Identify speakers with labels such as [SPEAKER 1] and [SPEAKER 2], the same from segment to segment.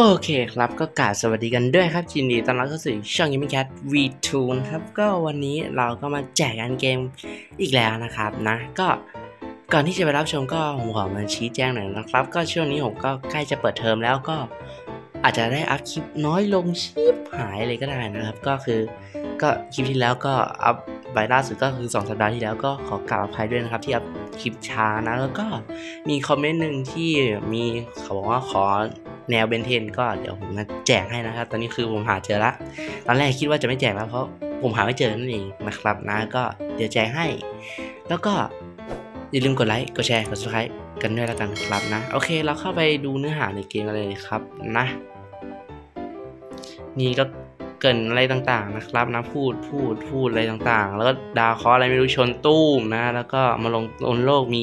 [SPEAKER 1] โอเคครับก็กราบสวัสดีกันด้วยครับยินดีต้อนรับเข้าสู่ช่อง Gaming Cat V2 นะครับก็วันนี้เราก็มาแจกกันเกมอีกแล้วนะครับนะก็ก่อนที่จะไปรับชมก็ผมขอมาชี้แจงหน่อยนะครับ ก็ช่วงนี้ผมก็ใกล้จะเปิดเทอมแล้วก็อาจจะได้อัพคลิปน้อยลงชิบหายเลยก็ได้นะครับ ก็คือก็คลิปที่แล้วก็อัพไว้ล่าสุดก็คือ 2 สัปดาห์ที่แล้วก็ขอกราบอภัยด้วยนะครับที่อัพคลิปช้านะแล้วก็มีคอมเมนต์หนึ่งที่มีเขาบอกว่าขอ แนวเบนเทนก็เดี๋ยวผมจะแจกให้นะครับ ตอนนี้คือผมหาเจอละ ตอนแรกคิดว่าจะไม่แจกแล้วเพราะผมหาไม่เจอนั่นเองนะครับนะ ก็เดี๋ยวแจกให้ แล้วก็อย่าลืมกดไลค์กดแชร์กด subscribe กันด้วยแล้วกันครับนะ โอเคเราเข้าไปดูเนื้อหาในเกมกันเลยครับนะ นี่ก็เกินอะไรต่างๆนะครับนะพูดพูดพูดอะไรต่างๆ แล้วก็ดาวเคราะห์อะไรไม่รู้ชนตู้มนะ แล้วก็มาลงบนโลกมี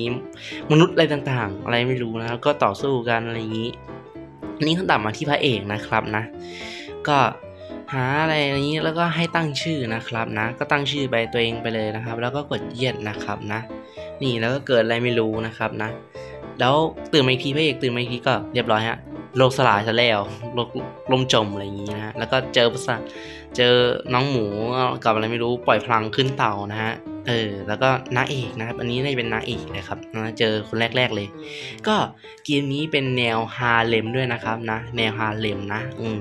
[SPEAKER 1] มนุษย์อะไรต่างๆ อะไรไม่รู้นะแล้วก็ต่อสู้กันอะไรอย่างนี้ นนี้เขาตัดมาที่พระเอกนะครับนะ ก็หาอะไรนี้แล้วก็ให้ตั้งชื่อนะครับนะ ก็ตั้งชื่อไปตัวเองไปเลยนะครับ แล้วก็กดเยียดนะครับนะ นี่แล้วก็เกิดอะไรไม่รู้นะครับนะ แล้วตื่นมาอีกทีพระเอกตื่นมาอีกทีก็เรียบร้อยฮะโลกสลายซะแล้วโลกลมจมอะไรอย่างนี้นะฮะแล้วก็เจอภาษาเจอน้องหมูกับอะไรไม่รู้ปล่อยพลังขึ้นเต่านะฮะ เออแล้วก็นางเอกนะครับ อันนี้น่าจะเป็นนางเอกนะครับนะเจอคนแรก ๆเลย ก็เกมนี้เป็นแนวฮาเลมด้วยนะครับนะ แนวฮาเลมนะ อืม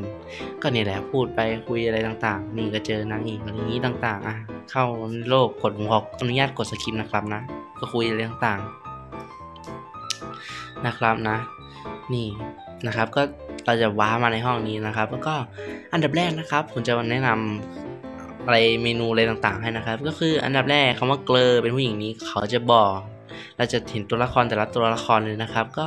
[SPEAKER 1] ก็เนี่ยแหละพูดไปคุยอะไรต่างๆ นี่ก็เจอนางเอกอะไรอย่างนี้ต่างๆ อะ เข้าโลกกดผมขออนุญาตกดสคริปต์นะครับนะ ก็คุยอะไรต่างๆ นะครับนะ นี่นะครับก็เราจะว้ามาในห้องนี้นะครับ แล้วก็อันดับแรกนะครับ ผมจะแนะนำ อะไรเมนูอะไรต่างๆให้นะครับ ก็คืออันดับแรกคำว่าเกลอเป็นผู้หญิงนี้เขาจะบอกเราจะเห็นตัวละครแต่ละตัวละครเลยนะครับ ก็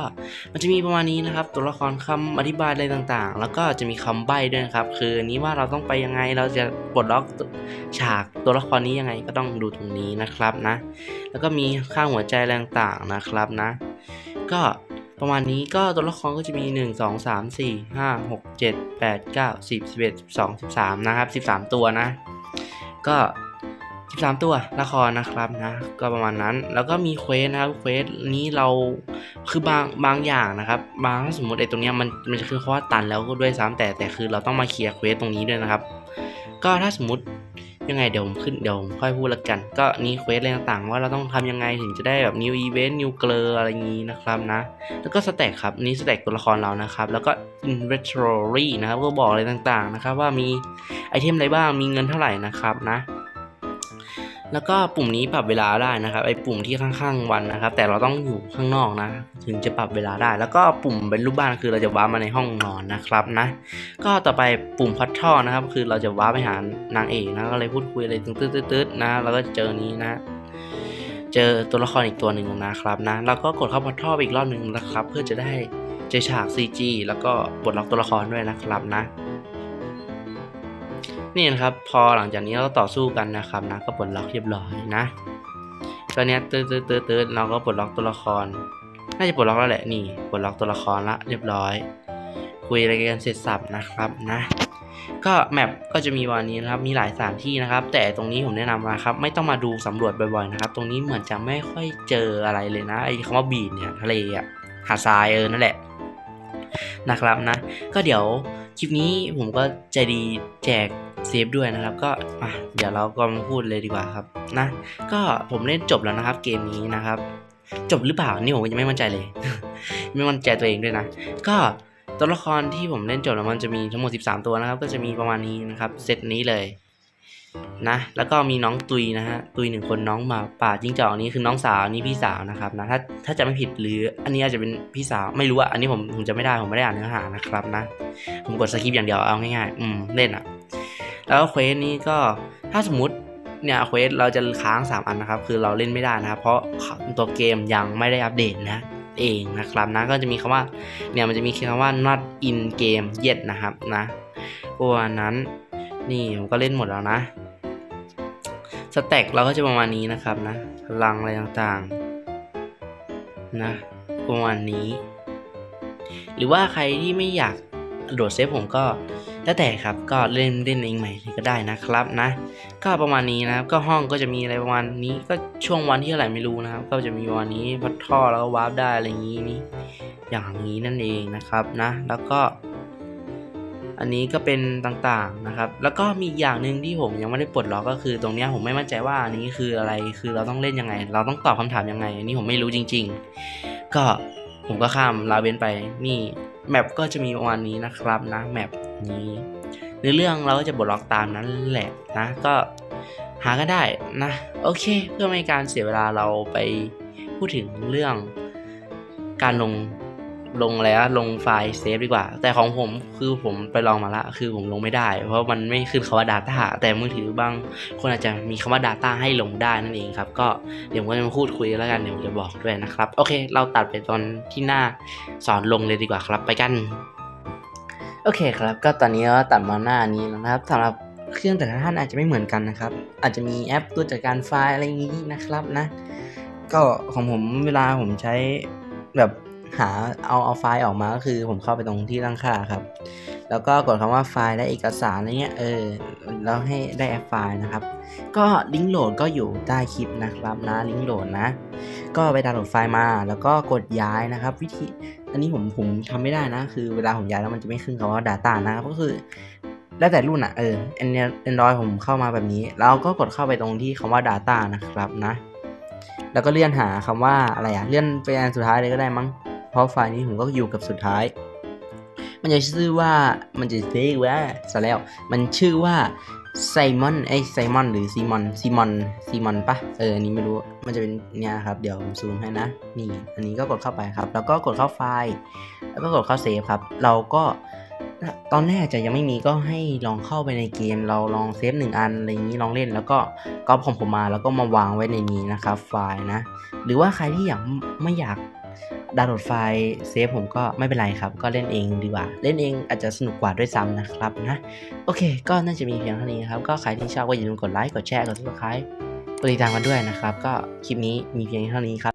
[SPEAKER 1] มันจะมีประมาณนี้นะครับ ตัวละครคำอธิบายอะไรต่างๆ แล้วก็จะมีคำใบ้ด้วยนะครับ คือนนี้ว่าเราต้องไปยังไงเราจะปลดล็อกฉากตัวละครนี้ยังไงก็ต้องดูตรงนี้นะครับนะ แล้วก็มีค่าหัวใจอะไรต่างๆนะครับนะ ก็ประมาณนี้ก็ตัวละครก็จะมี 1 2 3 4 5 6 7 8 9 10 11 12 13 นะครับ 13 ตัวนะ ก็ 13 ตัวละครนะครับนะ ก็ประมาณนั้น แล้วก็มีเควสนะครับ เควสนี้เราคือบางบางอย่างนะครับ บางถ้าสมมติไอ้ตรงเนี้ยมันมันจะคือเขาว่าตันแล้วก็ด้วยซ้ำแต่แต่คือเราต้องมาเคลียร์เควสตรงนี้ด้วยนะครับ ก็ถ้าสมมติ ยังไงเดี๋ยวผมขึ้นเดี๋ยวผมค่อยพูดละกัน ก็นี่เควสอะไรต่างๆ ว่าเราต้องทำยังไงถึงจะได้แบบ new event new เกลออะไรอย่างนี้นะครับนะ แล้วก็สแต็กครับนี่สแต็กตัวละครเรานะครับ แล้วก็ inventory นะครับก็บอกอะไรต่างๆนะครับว่ามีไอเทมอะไรบ้างมีเงินเท่าไหร่นะครับนะ แล้วก็ปุ่มนี้ปรับเวลาได้นะครับไอปุ่มที่ข้างๆวันนะครับ แต่เราต้องอยู่ข้างนอกนะ ถึงจะปรับเวลาได้ แล้วก็ปุ่มเป็นรูปบ้านคือเราจะว้ามาในห้องนอนนะครับนะ ก็ต่อไปปุ่มพัดท่อนะครับ คือเราจะว้าไปหานางเอกนะก็เลยพูดคุยอะไรตืดๆๆนะแล้วก็เจอนี้นะเจอตัวละครอีกตัวหนึ่งนะครับนะแล้วก็กดเข้าพัดท่ออีกรอบหนึ่งนะครับ เพื่อจะได้เจอฉาก CG แล้วก็ปลดล็อกตัวละครด้วยนะครับนะ นี่นะครับ พอหลังจากนี้เราต่อสู้กันนะครับนะก็ปลดล็อกเรียบร้อยนะก็เนี้ตืดตืดตืดตืดเราก็ปลดล็อกตัวละคร น่าจะปลดล็อกแล้วแหละนี่ปลดล็อกตัวละครละเรียบร้อย คุยอะไรกันเสร็จสับนะครับนะก็แมปก็จะมีวันนี้นะครับ มีหลายสถานที่นะครับ แต่ตรงนี้ผมแนะนำนะครับ ไม่ต้องมาดูสำรวจบ่อยๆนะครับ ตรงนี้เหมือนจะไม่ค่อยเจออะไรเลยนะ ไอ้คำว่าบีดเนี่ยทะเลอะหาดทรายเออ นั่นแหละ นะครับนะ ก็เดี๋ยวคลิปนี้ผมก็ใจดีแจก เซฟด้วยนะครับ ก็อะเดี๋ยวเราก็มาพูดเลยดีกว่าครับนะ ก็ผมเล่นจบแล้วนะครับ เกมนี้นะครับ จบหรือเปล่านี่ผมยังไม่มั่นใจเลย ไม่มั่นใจตัวเองด้วยนะ ก็ตัวละครที่ผมเล่นจบแล้วมันจะมีทั้งหมด 13 ตัวนะครับ ก็จะมีประมาณนี้นะครับเซตนี้เลยนะแล้วก็มีน้องตุยนะฮะตุยหนึ่งคนน้องหมาป่าจิ้งจอกนี้คือน้องสาวนนี้พี่สาวนะครับนะถ้าถ้าจะไม่ผิดหรืออันนี้อาจจะเป็นพี่สาวไม่รู้อะอันนี้ผมผมจะไม่ได้ผมไม่ได้อ่านเนื้อหานะครับนะ ผมกดสคริปต์อย่างเดียวเอาง่ายๆอืมเล่นอะ แล้วเควสนี้ก็ถ้าสมมติเนี่ยเควสเราจะค้าง 3 อันนะครับ คือเราเล่นไม่ได้นะครับ เพราะตัวเกมยังไม่ได้อัปเดตนะเองนะครับนะก็จะมีคำว่าเนี่ยมันจะมีคำว่า not in game yet นะครับนะประมาณนั้นนี่ผมก็เล่นหมดแล้วนะสแต็กเราก็จะประมาณนี้นะครับนะพลังอะไรต่างๆนะประมาณนี้ หรือว่าใครที่ไม่อยากโดดเซฟผมก็ แล้วแต่ครับก็เล่นเล่นเองใหม่ก็ได้นะครับนะ ก็ประมาณนี้นะครับ ก็ห้องก็จะมีอะไรประมาณนี้ก็ช่วงวันที่เท่าไหร่ไม่รู้นะครับ ก็จะมีวันนี้พัดท่อแล้วก็วาร์ปได้อะไรอย่างนี้นี่อย่างนี้นั่นเองนะครับนะ แล้วก็ อันนี้ก็เป็นต่างๆนะครับ แล้วก็มีอย่างหนึ่งที่ผมยังไม่ได้ปลดล็อกก็คือ ตรงนี้ผมไม่มั่นใจว่าอันนี้คืออะไรคือเราต้องเล่นยังไง เราต้องตอบคำถามยังไงอันนี้ผมไม่รู้จริง ๆ ก็ผมก็ข้ามลาเวนไปนี่แมปก็จะมีประมาณนี้นะครับนะแมป นี้ในอเรื่องเราก็จะปลดล็อกตามนั้นแหละนะ ก็หาก็ได้นะ โอเค เพื่อไม่ให้การเสียเวลาเราไปพูดถึงเรื่องการลงลงอะไรอะลงไฟล์เซฟดีกว่า แต่ของผมคือผมไปลองมาละ คือผมลงไม่ได้ เพราะมันไม่ขึ้นคำว่า Data แต่มือถือบางคนอาจจะมีคำว่า Data ให้ลงได้นั่นเองครับ ก็เดี๋ยวผมก็จะมาพูดคุยแล้วกันเดี๋ยวผมจะบอกด้วยนะครับ โอเค เราตัดไปตอนที่หน้าสอนลงเลยดีกว่าครับ ไปกัน โอเคครับ ก็ตอนนี้เราตัดมาหน้านี้แล้วนะครับสำหรับเครื่องแต่ละท่านอาจจะไม่เหมือนกันนะครับ อาจจะมีแอปตัวจัดการไฟล์อะไรอย่างนี้นะครับนะ ก็ของผมเวลาผมใช้แบบหาเอาเอาไฟล์ออกมาก็คือผมเข้าไปตรงที่ตั้งค่าครับ แล้วก็กดคำว่าไฟล์และเอกสารอะไรเงี้ยเออแล้วให้ได้แอปไฟล์นะครับ ก็ลิงก์โหลดก็อยู่ใต้คลิปนะครับนะลิงก์โหลดนะ ก็ไปดาวน์โหลดไฟล์มา แล้วก็กดย้ายนะครับ วิธี อันนี้ผมผมทำไม่ได้นะ คือเวลาผมย้ายแล้วมันจะไม่ขึ้นคำว่า Data นะก็คือ แล้วแต่รุ่นอะเออ Android ผมเข้ามาแบบนี้ แล้วก็กดเข้าไปตรงที่คำว่า Data นะครับนะ แล้วก็เลื่อนหาคำว่าอะไรอะเลื่อนไปอันสุดท้ายเลยก็ได้มั้งเพราะไฟล์นี้ผมก็อยู่กับสุดท้าย มันจะชื่อว่ามันจะชื่อว่าซะแล้ว มันชื่อว่า ไซมอนไอไซมอนหรือซีมอนซีมอนซีมอนปะเอออันนี้ไม่รู้มันจะเป็นเนี่ยครับ เดี๋ยวผมซูมให้นะ นี่ อันนี้ก็กดเข้าไปครับ แล้วก็กดเข้าไฟล์แล้วก็กดเข้าเซฟครับ เราก็ตอนแรกจะยังไม่มีก็ให้ลองเข้าไปในเกม เราลองเซฟหนึ่งอันอะไรอย่างนี้ลองเล่น แล้วก็ก๊อปของผมมาแล้วก็มาวางไว้ในนี้นะครับไฟล์นะ หรือว่าใครที่อยากไม่อยาก ดาวน์โหลดไฟล์เซฟผมก็ไม่เป็นไรครับ ก็เล่นเองดีกว่า เล่นเองอาจจะสนุกกว่าด้วยซ้ำนะครับนะโอเค ก็น่าจะมีเพียงเท่านี้ครับ ก็ใครที่ชอบก็อย่าลืมกดไลค์กดแชร์กด subscribe กดติดตามกันด้วยนะครับ ก็คลิปนี้มีเพียงเท่านี้ครับ